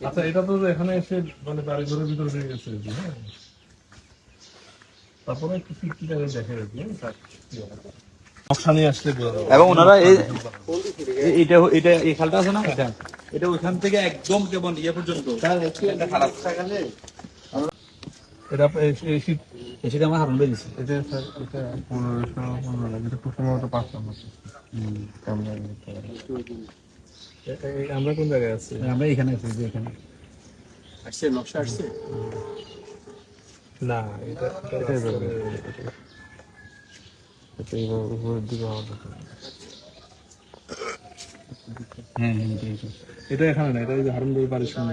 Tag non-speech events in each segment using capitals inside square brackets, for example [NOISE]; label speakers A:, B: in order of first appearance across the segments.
A: আচ্ছা এটা তো এখানে এসে মানে বাড়ি ঘরের ভিতরে হয়ে গেছে হ্যাঁ? তারপরে দেখে আর কি হ্যাঁ।
B: এবং ওনারা এই এটা এটা এই খালটা আছে না? এটা এটা ওইখান থেকে একদম কেমন ইয়ে পর্যন্ত। এটা সেটা আমার হারুন ভাই
A: এটা স্যার এটা পনেরোশো পনেরো লাগে এটা খুব সম্ভবত আমরা কোন জায়গায় আছি?
B: আমরা এখানে আছি যে এখানে।
C: আসছে নকশা আসছে?
A: না এটা এটা উপরের দিকে
B: হ্যাঁ হ্যাঁ এটা
A: এখানে না এটা হারুন বাড়ির সামনে।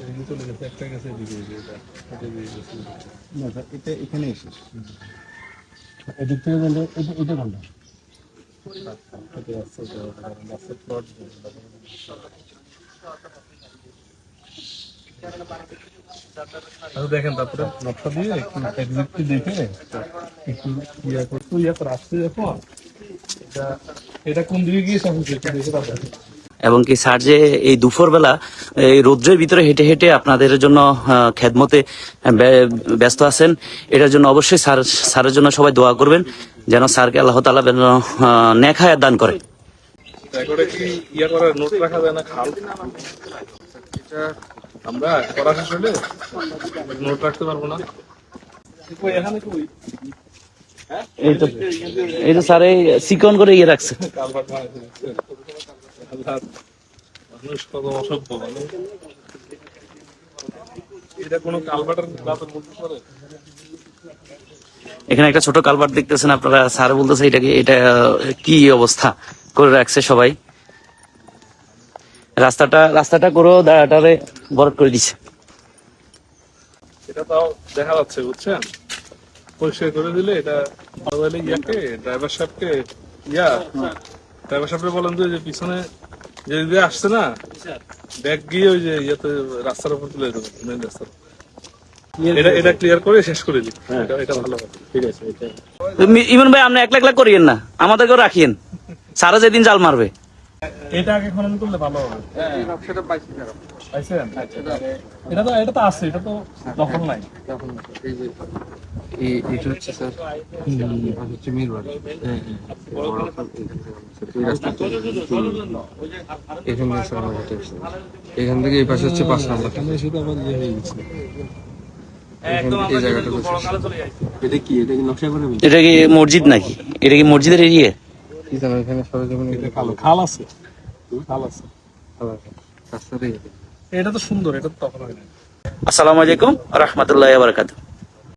A: এদিকে চলে গেছে একটা গেছে এদিকে এটা এটা দিয়ে গেছে
C: এটা এখানে এসে
A: এদিক থেকে গেলে এটা এটা কোনটা এটা আছে তো রাস্তার প্লট আচ্ছা দেখেন তারপরে। নকশা দিয়ে একটু দেখে একটু ইয়া করতে ইয়া করে আসতে যখন এটা এটা কোন দিকে গিয়ে সব একটু দেখে তারপরে।
D: এবং কি স্যার যে এই দুপুরবেলা এই রৌদ্রের ভিতরে হেঁটে হেঁটে আপনাদের জন্য খেদমতে ব্য- ব্যস্ত আছেন, এটার জন্য অবশ্যই স্যার, স্যারের জন্য সবাই দোয়া করবেন, যেন স্যারকে আল্লাহ তালা নেখায় দান করে এই তো এই তো স্যার, এই সিকন করে ইয়ে রাখছে?
A: আল্লাহ, মানুষ কত অসভ্য এটা কোনো কালভার্টের গাছের মধ্যে পড়ে?
D: এখানে একটা ছোট কালভার্ট দেখতেছেন আপনারা স্যার বলতেছে এটা কি এটা কি অবস্থা? করে রাখছে সবাই। রাস্তাটা রাস্তাটা করেও দাঁড়াটারে বরফ করে দিছে।
A: এটা তাও দেখা যাচ্ছে বুঝছেন? পরিষ্কার করে দিলে এটা মোবাইলে ইয়াকে ড্রাইভার সাহেবকে ইয়া ড্রাইভার সাহেবকে বলেন তো যে পিছনে যে আসছে না ব্যাগ গিয়ে ওই যে ইয়েতে রাস্তার উপর তুলে দেবো মেন রাস্তার এটা এটা ক্লিয়ার করে শেষ করে দিই এটা এটা ভালো ঠিক আছে এটা
D: ইমন ভাই আপনি একলা একলা করিয়েন না। আমাদেরকেও রাখিয়েন। [LAUGHS] সারা যেদিন জাল মারবে।
A: এটা আগে খনন করলে ভালো হবে। পাইছেন এটা তো এটা তো আছে এটা তো দখল নাই।
E: এটা হচ্ছে স্যার হচ্ছে মির বাড়ি এখান থেকে স্যার আমার হেঁটে এসেছে। এখান থেকে এই পাশে হচ্ছে পাঁচ নাম্বার।
A: তো আবার ইয়ে হয়ে গেছে।
E: হচ্ছে এটা কি? এটা কি নকশা করে
D: এটা কি মসজিদ নাকি? এটা কি মসজিদের এরিয়া?
E: কি জানো এখানে সরজমিন
A: এটা খাল খাল আছে। খাল আছে।
E: রাস্তাটাই
A: এটা তো সুন্দর এটা তো তখন হয় না।
D: আসসালামু আলাইকুম রহমতুল্লাহ বারকাত